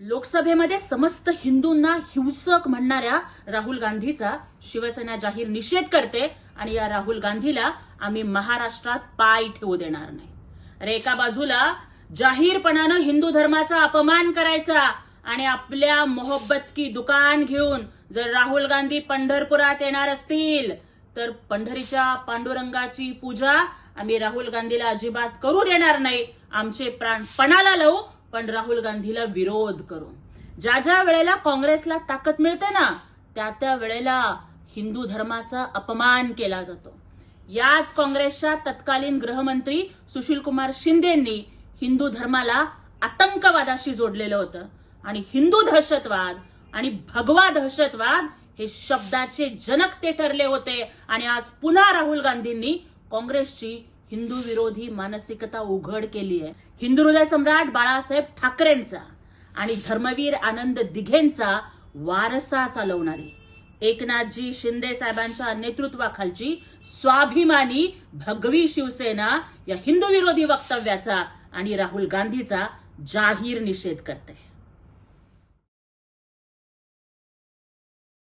लोकसभेमध्ये समस्त हिंदूंना हिंसक म्हणणाऱ्या राहुल गांधीचा शिवसेना जाहीर निषेध करते आणि या राहुल गांधीला आम्ही महाराष्ट्रात पाय ठेवू देणार नाही. अरे एका बाजूला जाहीरपणानं हिंदू धर्माचा अपमान करायचा आणि आपल्या मोहब्बत की दुकान घेऊन जर राहुल गांधी पंढरपुरात येणार असतील तर पंढरीच्या पांडुरंगाची पूजा आम्ही राहुल गांधीला अजिबात करू देणार नाही. आमचे प्राण पणाला लावू पण राहुल गांधीला विरोध करू ज्या ज्या वेळेला काँग्रेसला ताकद मिळते ना त्या त्या वेळेला हिंदू धर्माचा अपमान केला जातो. याच काँग्रेसच्या तत्कालीन गृहमंत्री सुशील कुमार शिंदेंनी हिंदू धर्माला आतंकवादाशी जोडलेलं होतं. आणि हिंदू दहशतवाद आणि भगवा दहशतवाद हे शब्दाचे जनक ते ठरले होते. आणि आज पुन्हा राहुल गांधींनी काँग्रेसची हिंदू विरोधी मानसिकता उघड केली आहे. हिंदू हृदय सम्राट बाळासाहेब ठाकरेंचा आणि धर्मवीर आनंद दिघेंचा वारसा चालवणारी एकनाथजी शिंदे साहेबांच्या नेतृत्वाखालची स्वाभिमानी भगवी शिवसेना या हिंदू विरोधी वक्तव्याचा आणि राहुल गांधीचा जाहीर निषेध करते.